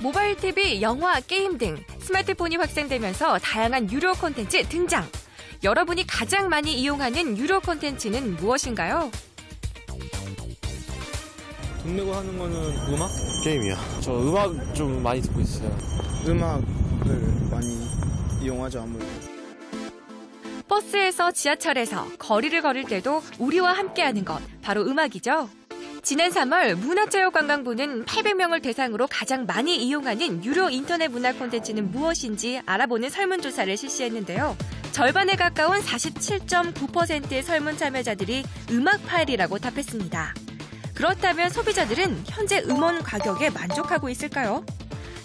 모바일 TV, 영화, 게임 등 스마트폰이 확산되면서 다양한 유료 콘텐츠 등장. 여러분이 가장 많이 이용하는 유료 콘텐츠는 무엇인가요? 돈 내고 하는 거는 음악? 게임이요. 저 음악 좀 많이 듣고 있어요. 음악을 많이 이용하죠, 아무래도. 버스에서 지하철에서 거리를 걸을 때도 우리와 함께하는 것 바로 음악이죠. 지난 3월 문화체육관광부는 800명을 대상으로 가장 많이 이용하는 유료 인터넷 문화 콘텐츠는 무엇인지 알아보는 설문조사를 실시했는데요. 절반에 가까운 47.9%의 설문 참여자들이 음악 파일이라고 답했습니다. 그렇다면 소비자들은 현재 음원 가격에 만족하고 있을까요?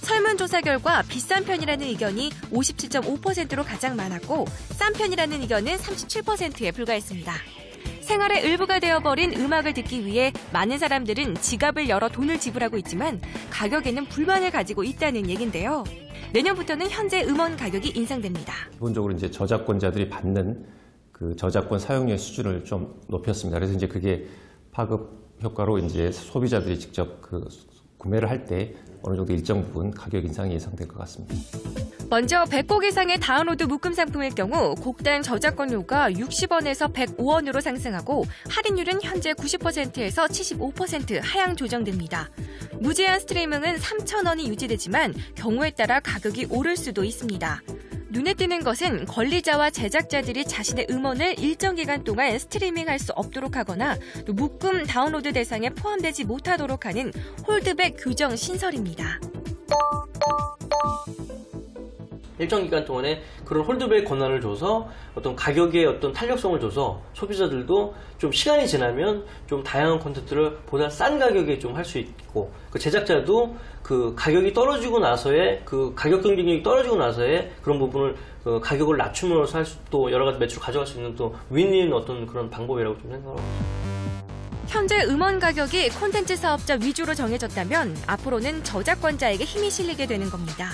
설문조사 결과 비싼 편이라는 의견이 57.5%로 가장 많았고 싼 편이라는 의견은 37%에 불과했습니다. 생활의 일부가 되어버린 음악을 듣기 위해 많은 사람들은 지갑을 열어 돈을 지불하고 있지만 가격에는 불만을 가지고 있다는 얘긴데요. 내년부터는 현재 음원 가격이 인상됩니다. 기본적으로 이제 저작권자들이 받는 그 저작권 사용료의 수준을 좀 높였습니다. 그래서 이제 그게 파급 효과로 이제 소비자들이 직접 그 구매를 할 때 어느 정도 일정 부분 가격 인상이 예상될 것 같습니다. 먼저 100곡 이상의 다운로드 묶음 상품일 경우 곡당 저작권료가 60원에서 105원으로 상승하고 할인율은 현재 90%에서 75% 하향 조정됩니다. 무제한 스트리밍은 3,000원이 유지되지만 경우에 따라 가격이 오를 수도 있습니다. 눈에 띄는 것은 권리자와 제작자들이 자신의 음원을 일정 기간 동안 스트리밍할 수 없도록 하거나 또 묶음 다운로드 대상에 포함되지 못하도록 하는 홀드백 규정 신설입니다. 일정 기간 동안에 그런 홀드백 권한을 줘서 어떤 가격의 어떤 탄력성을 줘서 소비자들도 좀 시간이 지나면 좀 다양한 콘텐츠를 보다 싼 가격에 좀 할 수 있고 그 제작자도 그 가격이 떨어지고 나서의 그 가격 경쟁력이 떨어지고 나서의 그런 부분을 그 가격을 낮춤으로써 할 수 또 여러 가지 매출을 가져갈 수 있는 또 윈윈 어떤 그런 방법이라고 좀 생각합니다. 현재 음원 가격이 콘텐츠 사업자 위주로 정해졌다면 앞으로는 저작권자에게 힘이 실리게 되는 겁니다.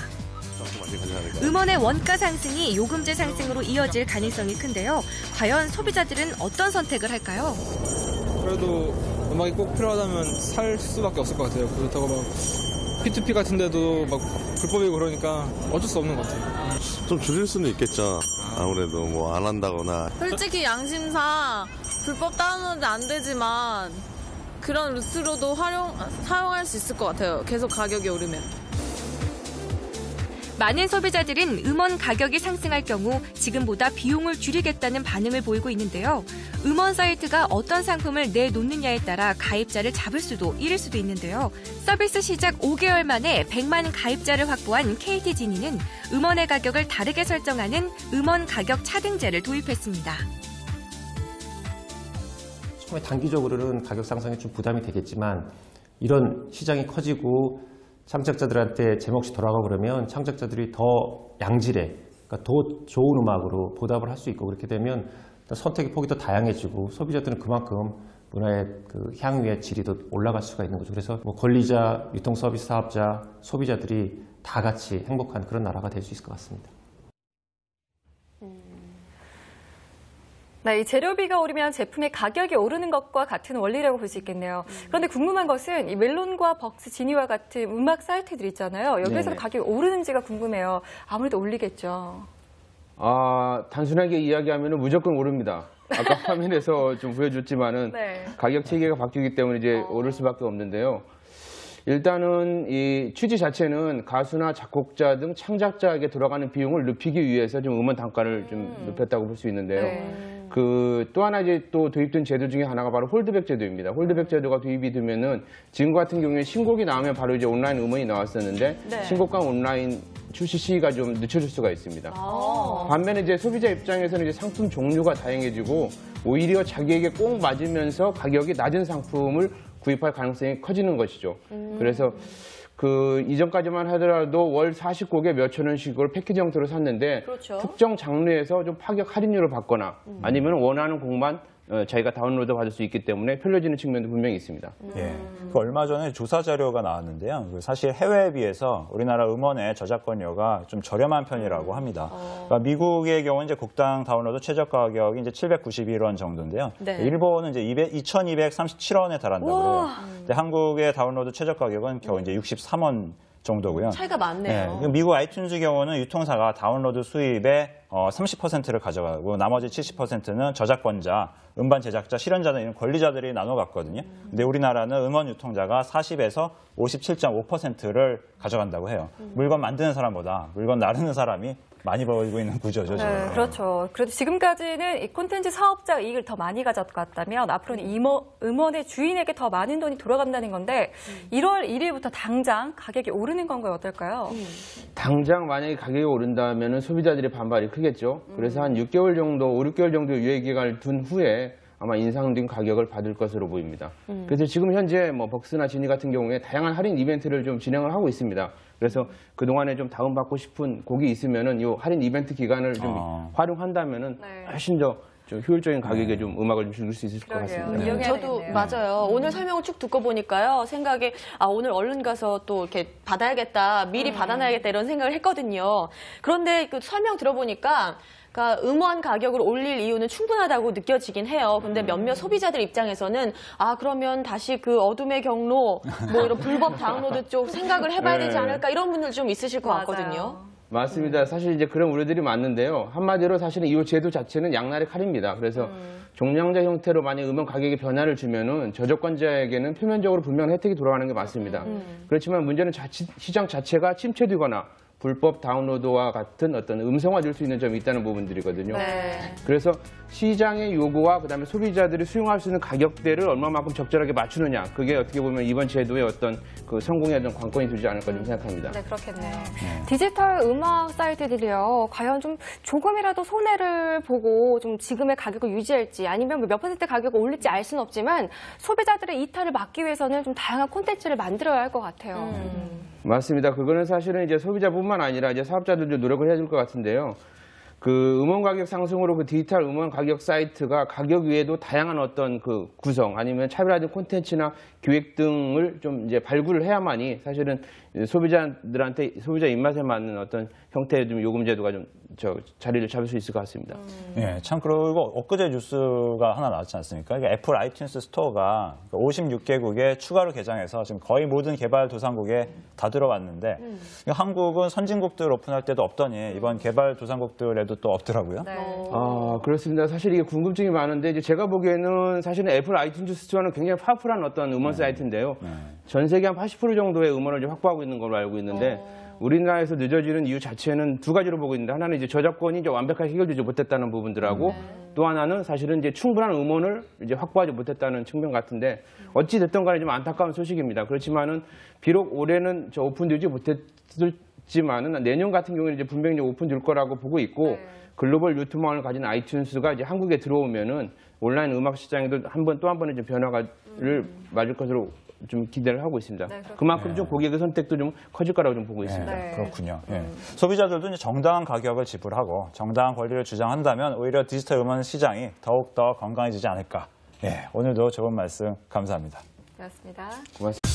음원의 원가 상승이 요금제 상승으로 이어질 가능성이 큰데요. 과연 소비자들은 어떤 선택을 할까요? 그래도 음악이 꼭 필요하다면 살 수밖에 없을 것 같아요. 그렇다고 막 P2P 같은 데도 막 불법이고 그러니까 어쩔 수 없는 것 같아요. 좀 줄일 수는 있겠죠. 아무래도 뭐 안 한다거나 솔직히 양심상 불법 다운로드 안 되지만 그런 루트로도 활용 사용할 수 있을 것 같아요. 계속 가격이 오르면. 많은 소비자들은 음원 가격이 상승할 경우 지금보다 비용을 줄이겠다는 반응을 보이고 있는데요. 음원 사이트가 어떤 상품을 내놓느냐에 따라 가입자를 잡을 수도 잃을 수도 있는데요. 서비스 시작 5개월 만에 100만 가입자를 확보한 KT지니는 음원의 가격을 다르게 설정하는 음원 가격 차등제를 도입했습니다. 단기적으로는 가격 상승이 좀 부담이 되겠지만 이런 시장이 커지고 창작자들한테 제몫이 돌아가고 그러면 창작자들이 더 양질의 그러니까 더 좋은 음악으로 보답을 할 수 있고 그렇게 되면 선택의 폭이 더 다양해지고 소비자들은 그만큼 문화의 그 향유의 질이 더 올라갈 수가 있는 거죠. 그래서 뭐 권리자, 유통 서비스 사업자, 소비자들이 다 같이 행복한 그런 나라가 될 수 있을 것 같습니다. 네, 이 재료비가 오르면 제품의 가격이 오르는 것과 같은 원리라고 볼 수 있겠네요. 그런데 궁금한 것은 이 멜론과 벅스, 지니와 같은 음악 사이트들 있잖아요. 여기서 네네. 가격이 오르는지가 궁금해요. 아무래도 올리겠죠. 아, 단순하게 이야기하면 무조건 오릅니다. 아까 화면에서 좀 보여줬지만은 네. 가격 체계가 바뀌기 때문에 이제 오를 수밖에 없는데요. 일단은 이 취지 자체는 가수나 작곡자 등 창작자에게 들어가는 비용을 높이기 위해서 좀 음원 단가를 좀 높였다고 볼 수 있는데요. 그 또 하나 이제 또 도입된 제도 중에 하나가 바로 홀드백 제도입니다. 홀드백 제도가 도입이 되면은 지금 같은 경우에 신곡이 나오면 바로 이제 온라인 음원이 나왔었는데 네. 신곡과 온라인 출시 시기가 좀 늦춰질 수가 있습니다. 반면에 이제 소비자 입장에서는 이제 상품 종류가 다양해지고 오히려 자기에게 꼭 맞으면서 가격이 낮은 상품을 구입할 가능성이 커지는 것이죠. 그래서 그 이전까지만 하더라도 월 40곡에 몇천 원씩을 패키지 형태로 샀는데 그렇죠. 특정 장르에서 좀 파격 할인율을 받거나 아니면 원하는 곡만 어, 자기가 다운로드 받을 수 있기 때문에 편리해지는 측면도 분명히 있습니다. 예. 그 얼마 전에 조사 자료가 나왔는데요. 그 사실 해외에 비해서 우리나라 음원의 저작권료가 좀 저렴한 편이라고 합니다. 그러니까 미국의 경우는 이제 곡당 다운로드 최저가 가격이 이제 791원 정도인데요. 네. 일본은 이제 200, 2,237원에 달한다고 우와. 그래요. 근데 한국의 다운로드 최저가 가격은 겨우 이제 63원 정도고요. 차이가 많네요. 네, 미국 아이튠즈 경우는 유통사가 다운로드 수입의 어, 30%를 가져가고 나머지 70%는 저작권자, 음반 제작자, 실현자들 이런 권리자들이 나눠 갖거든요. 근데 우리나라는 음원 유통자가 40에서 57.5%를 가져간다고 해요. 물건 만드는 사람보다 물건 나르는 사람이 많이 벌고 있는 구조죠. 지금. 네, 그렇죠. 그래도 지금까지는 이 콘텐츠 사업자 이익을 더 많이 가져갔다면 앞으로는 이모, 음원의 주인에게 더 많은 돈이 돌아간다는 건데 1월 1일부터 당장 가격이 오르는 건가요? 어떨까요? 당장 만약에 가격이 오른다면 소비자들의 반발이 크겠죠. 그래서 한 6개월 정도, 5, 6개월 정도 유예 기간을 둔 후에 아마 인상된 가격을 받을 것으로 보입니다. 그래서 지금 현재 뭐 벅스나 지니 같은 경우에 다양한 할인 이벤트를 좀 진행을 하고 있습니다. 그래서 그동안에 좀 다운받고 싶은 곡이 있으면은 이 할인 이벤트 기간을 좀 아. 활용한다면은 네. 훨씬 더 좀 효율적인 가격에 좀 음악을 좀 즐길 수 있을 것 그러게요. 같습니다. 이용해야 저도 되겠네요. 맞아요. 오늘 설명을 쭉 듣고 보니까요. 생각에 아 오늘 얼른 가서 또 이렇게 받아야겠다, 미리 받아놔야겠다 이런 생각을 했거든요. 그런데 그 설명 들어보니까. 그러니까 음원 가격을 올릴 이유는 충분하다고 느껴지긴 해요. 근데 몇몇 소비자들 입장에서는 아 그러면 다시 그 어둠의 경로 뭐 이런 불법 다운로드 쪽 생각을 해봐야 되지 네. 않을까 이런 분들 좀 있으실 것 맞아요. 같거든요. 맞습니다. 사실 이제 그런 우려들이 많는데요. 한마디로 사실은 이 제도 자체는 양날의 칼입니다. 그래서 종량제 형태로 만약 음원 가격에 변화를 주면은 저작권자에게는 표면적으로 분명 한 혜택이 돌아가는 게 맞습니다. 그렇지만 문제는 자칫 시장 자체가 침체되거나 불법 다운로드와 같은 어떤 음성화될 수 있는 점이 있다는 부분들이거든요. 네. 그래서 시장의 요구와 그다음에 소비자들이 수용할 수 있는 가격대를 얼마만큼 적절하게 맞추느냐 그게 어떻게 보면 이번 제도의 어떤 그 성공에 어떤 관건이 되지 않을까 좀 생각합니다. 네, 그렇겠네요. 디지털 음악 사이트들이요. 과연 좀 조금이라도 손해를 보고 좀 지금의 가격을 유지할지 아니면 뭐몇 퍼센트 가격을 올릴지 알 수는 없지만 소비자들의 이탈을 막기 위해서는 좀 다양한 콘텐츠를 만들어야 할 것 같아요. 맞습니다. 그거는 사실은 이제 소비자뿐만 아니라 이제 사업자들도 노력을 해야 될 것 같은데요. 그 음원 가격 상승으로 그 디지털 음원 가격 사이트가 가격 외에도 다양한 어떤 그 구성 아니면 차별화된 콘텐츠나 기획 등을 좀 이제 발굴을 해야만이 사실은 소비자들한테 소비자 입맛에 맞는 어떤 형태의 좀 요금 제도가 좀 저 자리를 잡을 수 있을 것 같습니다. 예, 참 그리고 엊그제 뉴스가 하나 나왔지 않습니까? 이게 애플 아이튠스 스토어가 56개국에 추가로 개장해서 지금 거의 모든 개발도상국에 다 들어왔는데 한국은 선진국들 오픈할 때도 없더니 이번 개발도상국들에도 또 없더라고요. 네. 아, 그렇습니다. 사실 이게 궁금증이 많은데 이제 제가 보기에는 사실은 애플 아이튠즈 스토어는 굉장히 파워풀한 어떤 음원 사이트인데요. 전 세계 한 80% 정도의 음원을 이제 확보하고 있는 걸로 알고 있는데 우리나라에서 늦어지는 이유 자체는 두 가지로 보고 있는데 하나는 이제 저작권이 이제 완벽하게 해결되지 못했다는 부분들하고 또 하나는 사실은 이제 충분한 음원을 이제 확보하지 못했다는 측면 같은데 어찌 됐든 간에 좀 안타까운 소식입니다. 그렇지만은 비록 올해는 저 오픈되지 못했지만은 내년 같은 경우는 이제 분명히 이제 오픈될 거라고 보고 있고 글로벌 유튜브망을 가진 아이튠스가 이제 한국에 들어오면은 온라인 음악 시장에도 한 번 또 한 번의 좀 변화를 맞을 것으로 좀 기대를 하고 있습니다. 네. 그만큼 좀 고객의 선택도 좀 커질 거라고 좀 보고 있습니다. 네. 그렇군요. 예. 소비자들도 이제 정당한 가격을 지불하고 정당한 권리를 주장한다면 오히려 디지털 음원 시장이 더욱 더 건강해지지 않을까. 예, 오늘도 좋은 말씀 감사합니다. 그렇습니다. 고맙습니다.